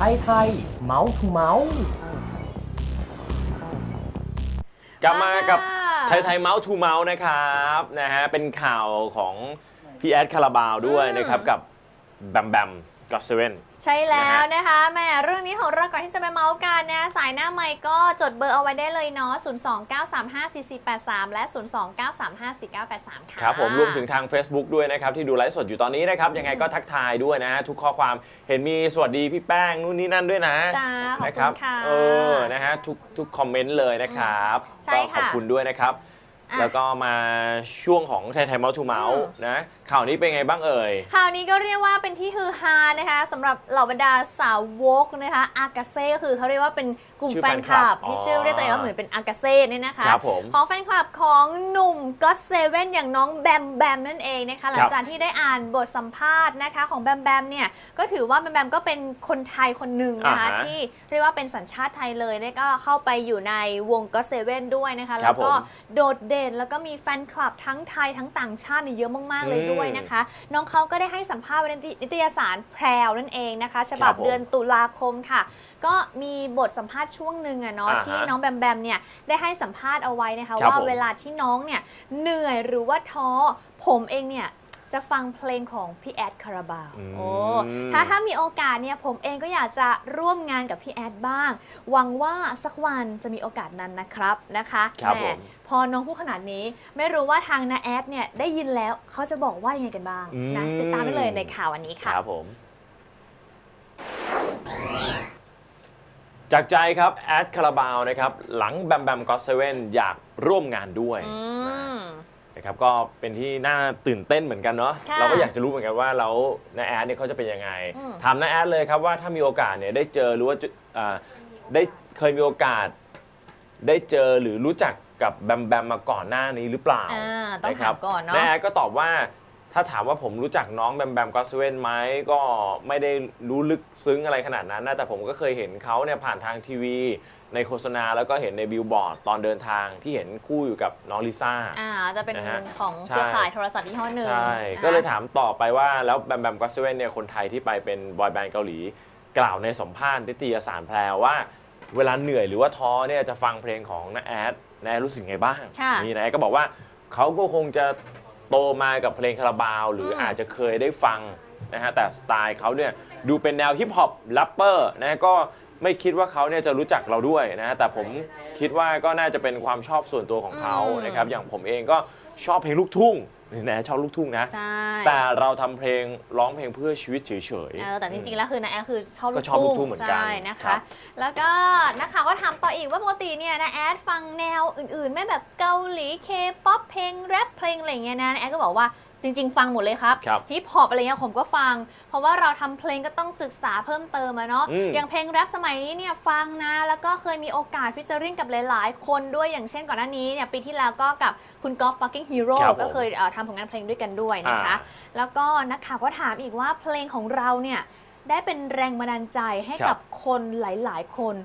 ทยไทยเมาส์ทูเมาส์กลับมากับค่ะไทยไทยเมาส์ทูเมาส์นะครับนะฮะเป็นข่าวของพี่แอดคาราบาวด้วยอืมนะครับกับแบมแบม ก็เซเว่นใช่แล้วนะคะแหม่เรื่องนี้ของเราก่อนที่จะไปเมาส์กันนะสายหน้าไมค์ก็จดเบอร์เอาไว้ได้เลยเนาะ 029354483 และ 029354983 ค่ะ ครับผมรวมถึงทาง Facebook ด้วยนะครับ ที่ดูไลฟ์สดอยู่ตอนนี้นะครับ ยังไงก็ทักทายด้วยนะฮะทุกข้อความเห็นมีสวัสดีพี่แป้งนู่นนี่นั่นด้วยนะจ้าขอบนะคคุรัณค่ะเออนะฮะทุกทุกคอมเมนต์เลยนะครับใช่ก็ค่ะขอบคุณด้วยนะครับ อะ แล้วก็มาช่วงของไทยไทยเมาส์ทูเมาส์อืมนะข่าวนี้เป็นไงบ้างเอ่ยข่าวนี้ก็เรียกว่าเป็นที่ฮือฮานะคะสำหรับเหล่าบรรดาสาวกนะคะอากาเซ่ก็คือเขาเรียกว่าเป็นกลุ่มชื่อแฟแฟนนคคลัลับบที่อ๋อชื่อเรียกตัวเองว่าเหมือนเป็นอากาเซ่เนี่ยนะคะครับผมของแฟนคลับของหนุ่มก็เซเว่นอย่างน้องแบมแบมนั่นเองนะคะหลังจากที่ได้อ่านบทสัมภาษณ์นะคะของแบมแบมเนี่ยก็ถือว่าแบมแบมก็เป็นคนไทยคนหนึ่งนะคะอ่าฮะที่เรียกว่าเป็นสัญชาติไทยเลยแล้วก็เข้าไปอยู่ในวงก็เซเว่นด้วยนะคะ ครัแล้บวก็ผม โดดเด่นแล้วก็มีแฟนคลับทั้งไทยทั้งต่างชาติเนี่ยเยอะมาก ๆ เลยอืมด้วยนะคะ น้องเขาก็ได้ให้สัมภาษณ์ไว้ในนิตยสารแพรวนั่นเองนะคะ ฉบับครับผมเดือนตุลาคมค่ะ ก็มีบทสัมภาษณ์ช่วงหนึ่งอะเนาะอ่าฮะที่น้องแบมแบมเนี่ยได้ให้สัมภาษณ์เอาไว้นะคะครับว่าผมเวลาที่น้องเนี่ยเหนื่อยหรือว่าท้อผมเองเนี่ย จะฟังเพลงของพี่แอดคาราบาวอืมโอ้ถ้าถ้ามีโอกาสเนี่ยผมเองก็อยากจะร่วมงานกับพี่แอดบ้าง หวังว่าสักวันจะมีโอกาสนั้นนะครับนะคะครับแหผมพอน้องพูดขนาดนี้ไม่รู้ว่าทางนาแอดเนี่ยได้ยินแล้วเขาจะบอกว่ายังไงกันบ้างนะอืมติดตามได้เลยในข่าวอันนี้คค่ะรับผมจากใจครับแอดคาราบาวนะครับหลังแบมแบมก็เซเว่นอยากร่วมงานด้วยอืม นะครับก็เป็นที่น่าตื่นเต้นเหมือนกันเนาะค่ะเราก็อยากจะรู้เหมือนกันว่าแล้วนาแอดเนี่ยเขาจะเป็นยังไงอืม ถามนาแอดเลยครับว่าถ้ามีโอกาสเนี่ยได้เจอหรือว่าจะอ่าได้เคยมีโอกาส ได้เจอหรือรู้จักกับแบมแบมมาก่อนหน้านี้หรือเปล่าอ่าต้องะคถารัมก่อนเนาะนาแอดก็ตอบว่า ถ้าถามว่าผมรู้จักน้องแบมแบมก็เซเว่นไหมก็ไม่ได้รู้ลึกซึ้งอะไรขนาดนั้นนะแต่ผมก็เคยเห็นเขาเนี่ยผ่านทางทีวี ในโฆษณาแล้วก็เห็นในบิลบอร์ดตอนเดินทางที่เห็นคู่อยู่กับน้องลิซ่า อ่าจะเป็นนะฮะของใช่เครือข่ายโทรศัพท์ยี่ห้อหนึ่งใช่ นะคะก็เลยถามต่อไปว่าแล้วแบมแบมก็เซเว่นเนี่ยคนไทยที่ไปเป็นบอยแบนด์เกาหลี กล่าวในสัมภาษณ์นิตยสารแพรว่า เวลาเหนื่อยหรือว่าท้อเนี่ยจะฟังเพลงของน้าแอดน้าแอดรู้สึกไงบ้าง ค่ะ นี่นะแอดก็บอกว่าเขาก็คงจะ โตมากับเพลงคาราบาว หรืออมอาจจะเคยได้ฟังนะฮะแต่สไตล์เขาเนี่ยดูเป็นแนวฮิปฮอปแรปเปอร์นะก็ไม่คิดว่าเขาเนี่ยจะรู้จักเราด้วยนะฮะแต่ผมคิดว่าก็น่าจะเป็นความชอบส่วนตัวของเขาอืม นะครับอย่างผมเองก็ชอบเพลงลูกทุ่งนี่นะชอบลูกทุ่งนะ ใช่แต่เราทำเพลงร้องเพลงเพื่อชีวิตเฉย เออแต่จริงๆ แล้วคือนาแอดคือชอบก็ชอบลูกทุ่งเหมือนกันใช่นะครัคะ บ แล้วก็นักข่าวก็ถามต่ออีกว่าปกติเนี่ยนาแอดฟังแนวอื่นๆไม่แบบเกาหลีเคป๊อปเพลงแรปเพลงอะไรอย่างเงี้ยนะนาแอดก็บอกว่าจริง ๆ ฟังหมดเลยครับครับ ฮิปฮอปอะไรเงี้ยผมก็ฟัง เพราะว่าเราทำเพลงก็ต้องศึกษาเพิ่มเติมอะเนาะอืมอย่างเพลงแรปสมัยนี้เนี่ยฟังนะ แล้วก็เคยมีโอกาสฟิชเจอริงกับหลายๆ คนด้วยอย่างเช่นก่อนหน้านี้เนี่ยปีที่แล้วก็กับคุณกอล์ฟฟักกิ้งฮีโร่ครับผมก็เคยเอ่อทำผลงานเพลงด้วยกันด้วยนะคะ อ่า แล้วก็นักข่าวก็ถามอีกว่าเพลงของเราเนี่ยได้เป็นแรงบันดาลใจให้ครับกับคนหลายๆ คน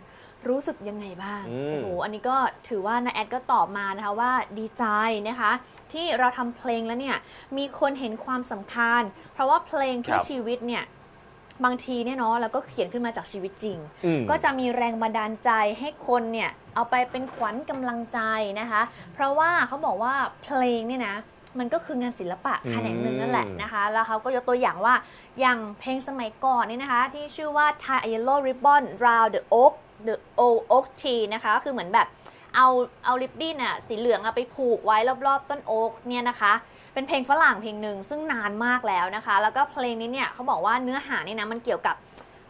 รู้สึกยังไงบ้างอืม โอ้โหอันนี้ก็ถือว่านาแอดก็ตอบมานะคะว่าดีใจนะคะ ที่เราทำเพลงแล้วเนี่ยมีคนเห็นความสำคัญ เพราะว่าเพลงเพื่อครับ ชีวิตเนี่ย บางทีเนี่ยเนาะเราก็เขียนขึ้นมาจากชีวิตจริง อืม ก็จะมีแรงบันดาลใจให้คนเนี่ยเอาไปเป็นขวัญกำลังใจนะคะ เพราะว่าเขาบอกว่าเพลงเนี่ยนะมันก็คืองานศิลปะอืม แขนงหนึ่งนั่นแหละนะคะ แล้วเขาก็ยกตัวอย่างว่าอย่างเพลงสมัยก่อนเนี่ยนะคะ ที่ชื่อว่า Tie a Yellow Ribbon Round the Oak the Old Oak Tree นะคะก็คือเหมือนแบบเอาเอาริบบิ้นอะสีเหลืองอะไปผูกไว้รอบๆต้นโอ๊กเนี่ยนะคะ เป็นเพลงฝรั่งเพลงหนึ่งซึ่งนานมากแล้วนะคะ แล้วก็เพลงนี้เนี่ยเขาบอกว่าเนื้อหาเนี่ยนะมันเกี่ยวกับ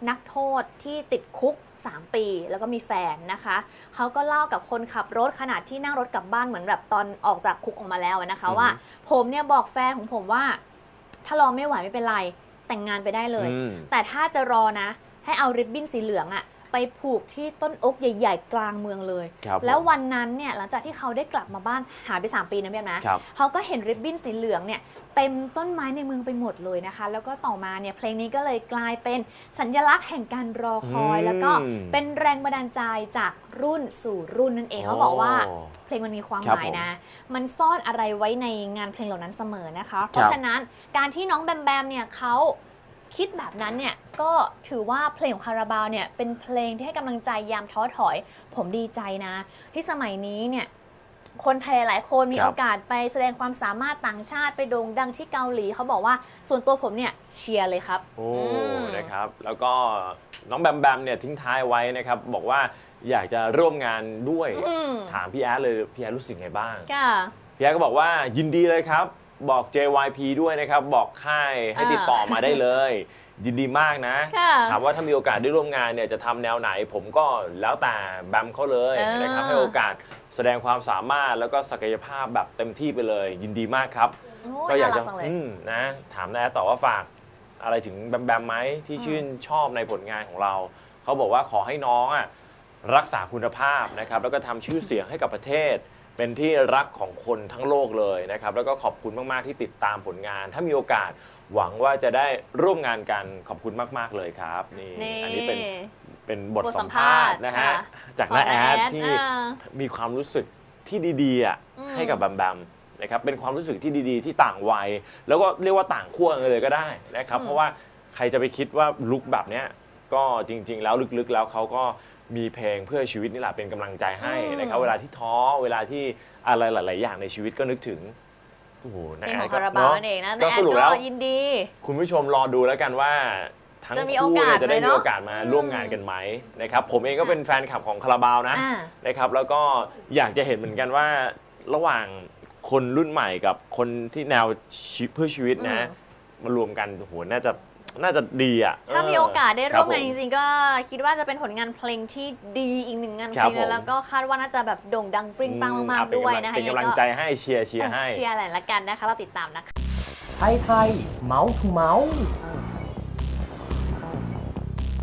นักโทษที่ติดคุก 3 ปี แล้วก็มีแฟนนะคะ เขาก็เล่ากับคนขับรถขณะที่นั่งรถกลับบ้านเหมือนแบบตอนออกจากคุกออกมาแล้วนะคะอือฮึว่า ผมเนี่ยบอกแฟนของผมว่า ถ้ารอไม่ไหวไม่เป็นไร แต่งงานไปได้เลยอืมแต่ถ้าจะรอนะ ให้เอาริบบิ้นสีเหลืองอะ ไปผูกที่ต้นโอ๊กใหญ่ ๆ กลางเมืองเลย ครับแล้วผมวันนั้นเนี่ยหลังจากที่เขาได้กลับมาบ้านหายไป 3 ปีนะพี่แอมนะครับ เขาก็เห็นริบบิ้นสีเหลืองเนี่ยเต็มต้นไม้ในเมืองไปหมดเลยนะคะ แล้วก็ต่อมาเนี่ยเพลงนี้ก็เลยกลายเป็นสัญลักษณ์แห่งการรอคอย อืม แล้วก็เป็นแรงบันดาลใจจากรุ่นสู่รุ่นนั่นเองเขาบอกว่าโเพลงมันมีความครัหบมายนะ มันซ่อนอะไรไว้ในงานเพลงเหล่านั้นเสมอนะคะ เพราะครับฉะนั้นการที่น้องแบมแบมเนี่ยเขา คิดแบบนั้นเนี่ยก็ถือว่าเพลงของคาราบาวเนี่ยเป็นเพลงที่ให้กำลังใจยามท้อถอย ผมดีใจนะ ที่สมัยนี้เนี่ยคนไทยหลายคนมีครับโอกาสไปแสดงความสามารถต่างชาติไปโด่งดังที่เกาหลีเขาบอกว่าส่วนตัวผมเนี่ยเชียร์เลยครับ โอ้อืมนะครับ แล้วก็น้องแบมแบมเนี่ยทิ้งท้ายไว้นะครับ บอกว่าอยากจะร่วมงานด้วยอืมถามพี่แอดเลยพี่แอดรู้สึกไงบ้างค่ะพี่แอดก็บอกว่ายินดีเลยครับ บอก JYP ด้วยนะครับ บอกค่ายให้อ่าติดต่อมาได้เลย ยินดีมากนะค่ะถามว่าถ้ามีโอกาสได้ร่วมงานเนี่ยจะทำแนวไหน ผมก็แล้วแต่แบมเขาเลยเออนะครับให้โอกาสแสดงความสามารถแล้วก็ศักยภาพแบบเต็มที่ไปเลย ยินดีมากครับ โอ้ก็ยอยากน่ารัจะกจังเลย อืมนะถามนายต่อว่าฝากอะไรถึงแบมแบมไหมที่อืมชื่นชอบในผลงานของเรา เขาบอกว่าขอให้น้องอะรักษาคุณภาพนะครับ แล้วก็ทำชื่อเสียงให้กับประเทศ เป็นที่รักของคนทั้งโลกเลยนะครับ แล้วก็ขอบคุณมาก ๆ ที่ติดตามผลงาน ถ้ามีโอกาสหวังว่าจะได้ร่วมงานกันขอบคุณมาก ๆ เลยครับ นี่ นี่ อันนี้เป็นเป็นบทบทสัสัมมภาภาษษณ์ณ์นะฮะ ค่ะจากน้าแอดของน้าแอดที่อ่ามีความรู้สึกที่ดีๆอะอืม ให้กับแบมแบมนะครับ เป็นความรู้สึกที่ดีๆ ที่ต่างวัย แล้วก็เรียกว่าต่างขั้วกันเลยก็ได้นะครับ เพราะว่าใครจะไปคิดว่าลุกแบบเนี้ยก็จริง ๆ แล้วลึกๆ แล้วเขาก็ มีเพลงเพื่อชีวิตนี่แหละเป็นกำลังใจให้นะครับ เวลาที่ท้อเวลาที่อะไรหลาย ๆ อย่างในชีวิตก็นึกถึงโอ้โหเพนะลงของก็คาราบาวเนาะนั่นเองนะก็แอสดรุปก็แล้วยินดี คุณผู้ชมรอดูแล้วกันว่าทั้งจะมีคู่โอกาสเนี่ยจะได้ไหมมีเนอะโอกาสมาร่วมงานกันไหมนะครับ ผมเองก็เป็นแฟนคลับของคาราบาวนะอ่านะครับ แล้วก็อยากจะเห็นเหมือนกันว่าระหว่างคนรุ่นใหม่กับคนที่แนวชีเพื่อชีวิตนะอืมมารวมกันโอ้โหน่าจะ น่าจะดีอะ ถ้ามีโอกาสได้ร่วมงานคจบผริงๆก็คิดว่าจะเป็นผลงานเพลงที่ดีอีกหนึ่งงานเพครัลบงผมแล้วก็คาดว่าน่าจะแบบโด่งดังปริ้งปังมากอะๆด้วยนะคะเป็นกำลังใจให้เชียร์เชียร์ให้เชียร์อะไรละกันนะคะเราติดตามนะคะไทยไทยเมาส์ทูเมาส์